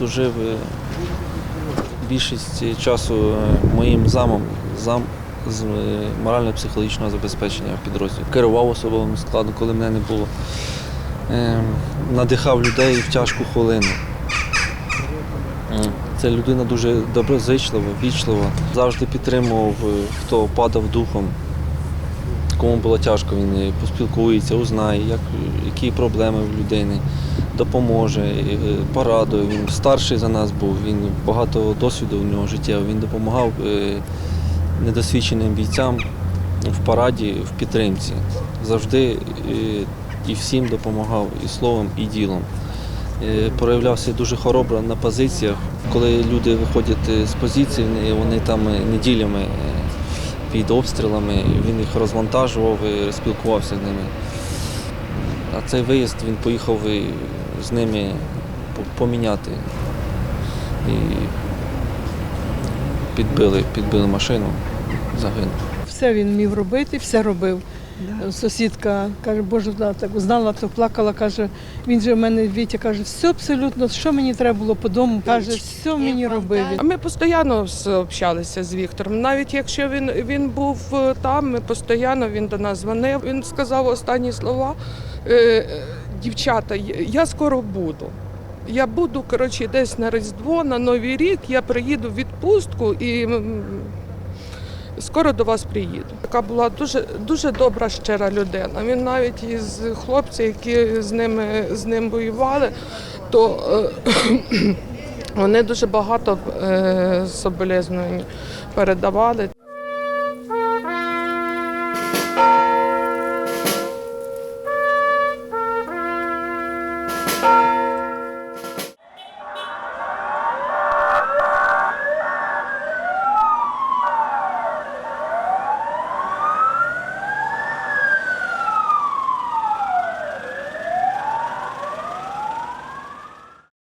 служив е, більшість часу е, моїм замом, зам з е, морально-психологічного забезпечення в підрозділі. Керував особовим складом, коли мене не було. Е, Надихав людей в тяжку хвилину. Це людина дуже доброзичлива, вічлива. Завжди підтримував, хто падав духом. Кому було тяжко, він поспілкується, узнає, як, які проблеми в людини, допоможе, е, порадує. Він старший за нас був, він багато досвіду в нього життєвого. Він допомагав е, недосвідченим бійцям в параді, в підтримці. Завжди е, і всім допомагав і словом, і ділом. Проявлявся дуже хоробро на позиціях. Коли люди виходять з позицій, вони- там неділями під обстрілами, він їх розвантажував, і спілкувався з ними. А цей виїзд він поїхав з ними поміняти. І підбили, підбили машину, загинув. Все він міг робити, все робив. Сусідка каже, Боже, вона так знала, то плакала, каже, він же в мене Вітя каже, все абсолютно, що мені треба було по дому, каже, все мені робив. А Ми постійно общалися з Віктором. Навіть якщо він, він був е, там, ми постійно він до нас дзвонив. Він сказав останні слова. «Е, е, Дівчата, я- скоро буду. Я буду коротше, десь на Різдво, на Новий рік. Я приїду в відпустку і скоро до вас приїду. Така була дуже дуже добра, щира людина. Він навіть із хлопців, які з ними з ним воювали, то е, вони дуже багато е, соболезнувань передавали.